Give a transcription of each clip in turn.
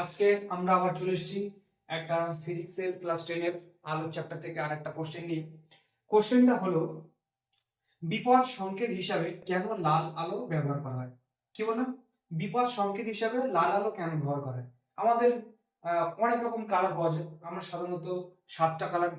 আজকে আমরা আবার চলে এসেছি একটা ফিজিক্সের ক্লাস টেনের আলোর চ্যাপ্টার থেকে আর একটা কোশ্চেন নিয়ে কোশ্চেনটা হলো, বিপদ সংকেত হিসাবে কেন লাল আলো ব্যবহার করা হয়? কি বলো? বিপদ সংকেত হিসাবে লাল আলো কেন ব্যবহার করা হয়? আমাদের অনেক রকম কালার পাওয়া যায়। আমরা সাধারণত সাতটা কালার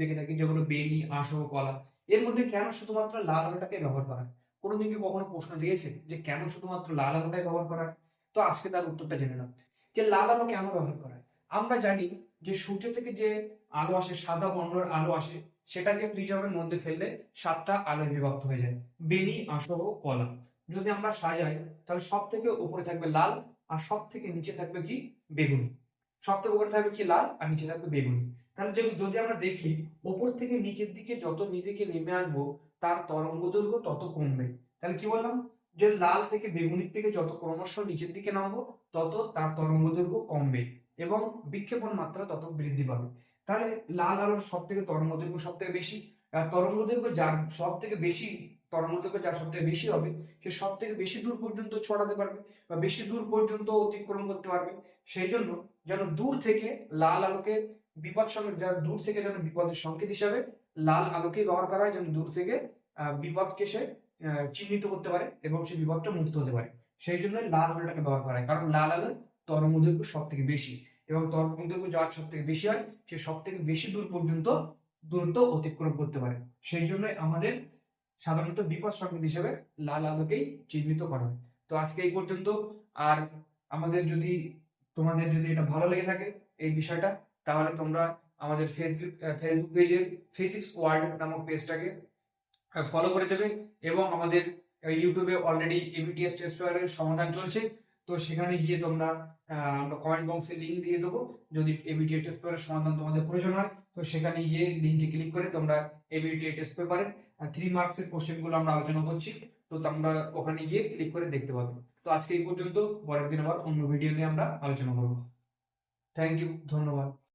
দেখে থাকি, যেগুলো বেনি আশো, কলা। এর মধ্যে কেন শুধুমাত্র লাল আলোটাকে ব্যবহার করা হয়? কোনোদিন কি কখনো প্রশ্ন দিয়েছে যে কেন শুধুমাত্র লাল আলোটাই ব্যবহার করা হয়? তো আজকে তার উত্তরটা জেনে নাও। যে লাল আলো কেন ব্যবহার করা হয়? আমরা জানি যে সূর্য থেকে যে আলো আসে, সাদা বর্ণর আলো আসে, সেটাকে প্রিজমের মধ্যে ফেললে সাতটা আলোয় বিভক্ত হয়ে যায়। বেনি আসহ কলা। যদি আমরা সাজাই, তাহলে সব থেকে উপরে থাকবে লাল আর সব থেকে নিচে থাকবে কি? বেগুনি। সব থেকে উপরে থাকবে কি লাল আর নিচে থাকবে বেগুনি। তাহলে যদি আমরা দেখি ওপর থেকে নিচের দিকে যত নিচেকে নেমে আসব, তার তরঙ্গ দৈর্ঘ্য তত কমবে। তাহলে কি বললাম? যে লাল থেকে বেগুনির থেকে যত ক্রমশ নিচের দিকে নামবো, তত তার তরঙ্গ দৈর্ঘ্য কমবে এবং বিক্ষেপণ মাত্রা তত বৃদ্ধি পাবে। তাহলে লাল আলোর সব থেকে তরঙ্গ দৈর্ঘ্য সব থেকে বেশি তরঙ্গ দৈর্ঘ্য যার সব থেকে বেশি, তরঙ্গ দৈর্ঘ্য যার সব থেকে বেশি হবে, সে সব থেকে বেশি দূর পর্যন্ত ছড়াতে পারবে বা বেশি দূর পর্যন্ত অতিক্রম করতে পারবে। সেই জন্য যেন দূর থেকে লাল আলোকে বিপদ সঙ্গে যার দূর থেকে যেন বিপদের সংকেত হিসাবে লাল আলোকে ব্যবহার করা হয়, যেন দূর থেকে বিপদকে সে চিহ্নিত করতে পারে এবং সেই বিপদটা মুক্ত হতে পারে। সেই জন্য লাল আলোটাকে ব্যবহার করা হয়। কারণ লাল আলো তরঙ্গ দৈর্ঘ্য সব থেকে বেশি এবং তরঙ্গ দৈর্ঘ্য যার সব থেকে বেশি হয়, সে সব থেকে বেশি দূর পর্যন্ত দূরত্ব অতিক্রম করতে পারে। সেই জন্য আমাদের সাধারণত বিপদ সংকেত হিসেবে লাল আলোকেই চিহ্নিত করা হয়। তো আজকে এই পর্যন্ত। আর আমাদের যদি, তোমাদের যদি এটা ভালো লেগে থাকে এই বিষয়টা, তাহলে তোমরা আমাদের ফেসবুক ফেসবুক পেজের ফিজিক্স ওয়ার্ল্ড নামক পেজটাকে ফলো করে দেবে এবং আমাদের ইউটিউবে অলরেডি এবিটিএস টেস্ট পেপারের সমাধান চলছে। তো সেখানে গিয়ে তোমরা আমরা কমেন্ট বক্সে লিঙ্ক দিয়ে দেবো। যদি এবিটিএস টেস্ট পেপারের সমাধান তোমাদের প্রয়োজন হয়, তো সেখানে গিয়ে লিঙ্কে ক্লিক করে তোমরা এবিটিএস টেস্ট পেপারের থ্রি মার্কসের কোশ্চেনগুলো আমরা আলোচনা করছি। তো তোমরা ওখানে গিয়ে ক্লিক করে দেখতে পাবে। তো আজকে এই পর্যন্ত, পরের দিন আবার অন্য ভিডিও নিয়ে আমরা আলোচনা করব। থ্যাংক ইউ ধন্যবাদ।